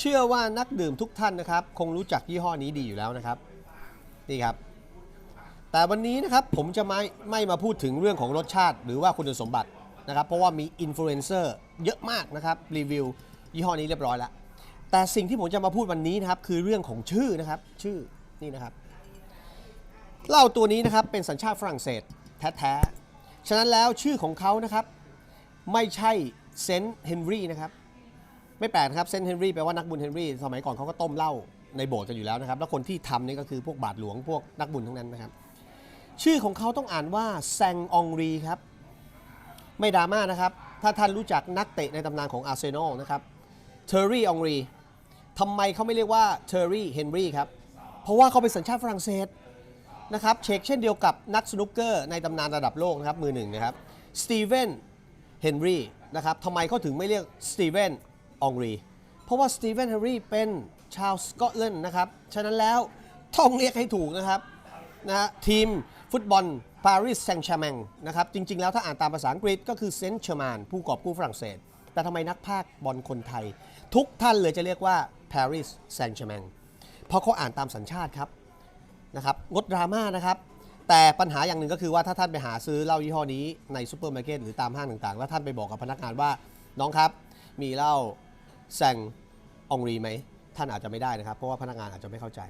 เชื่อว่านักดื่มทุกท่านนะครับ คงรู้จักยี่ห้อนี้ดีอยู่แล้วนะครับ นี่ครับ แต่วันนี้นะครับผมจะไม่ไม่มาพูดถึงเรื่องของรสชาติ หรือว่าคุณสมบัตินะครับ เพราะว่ามีอินฟลูเอนเซอร์เยอะมากนะครับรีวิวยี่ห้อนี้เรียบร้อยแล้วแต่สิ่งที่ผมจะมาพูดวันนี้นะครับ คือเรื่องของชื่อนะครับ ชื่อนี่นะครับเหล้าตัวนี้นะครับเป็นสัญชาติฝรั่งเศสแท้ๆฉะนั้นแล้วชื่อของเขานะครับ ไม่ใช่เซนต์เฮนรี่นะครับ ไม่แปลกนะครับเซนต์เฮนรี่แปลว่านักบุญเฮนรี่สมัยก่อนเขาก็ต้มเหล้าในโบสถ์กันอยู่แล้วนะครับ แล้วคนที่ทำนี่ก็คือพวกบาทหลวงพวกนักบุญทั้งนั้นนะครับ ชื่อของเขาต้องอ่านว่าแซงองรีครับ ไม่ดราม่านะครับ ถ้าท่านรู้จักนักเตะในตำนานของอาร์เซนอลนะครับเทอร์รี่องรีทำไมเขาไม่เรียกว่าเทอร์รี่เฮนรี่ครับ เพราะว่าเขาเป็นสัญชาติฝรั่งเศสนะครับเช็คเช่นเดียวกับนักสนุกเกอร์ในตำนานระดับโลกนะครับมือหนึ่งนะครับสตีเวนเฮนรี่นะครับทำไมเขาถึงไม่เรียกสตีเวน องรี เพราะว่าสตีเวนเฮนรี่เป็นชาวสกอตแลนด์นะครับ ฉะนั้นแล้วต้องเรียกให้ถูกนะครับนะทีมฟุตบอลปารีสแซงต์แชร์แมงนะครับ จริง ๆ แล้วถ้าอ่านตามภาษาอังกฤษก็คือเซนต์เชอร์มานผู้กอบกู้ฝรั่งเศส แต่ทำไมนักพากบอลคนไทย ทุกท่านเลยจะเรียกว่าปารีสแซงต์แชร์แมงเพราะเขาอ่านตามสัญชาติครับนะครับงดดราม่านะครับแต่ปัญหาอย่างหนึ่งก็คือว่าถ้าท่านไปหาซื้อเหล้ายี่ห้อนี้ในซูเปอร์มาร์เก็ตหรือตามห้างต่างๆ แล้วท่านไปบอกกับพนักงานว่าน้องครับ มีเหล้า แซงองรีไหมท่านอาจจะไม่ได้นะครับ เพราะว่าพนักงานอาจจะไม่เข้าใจ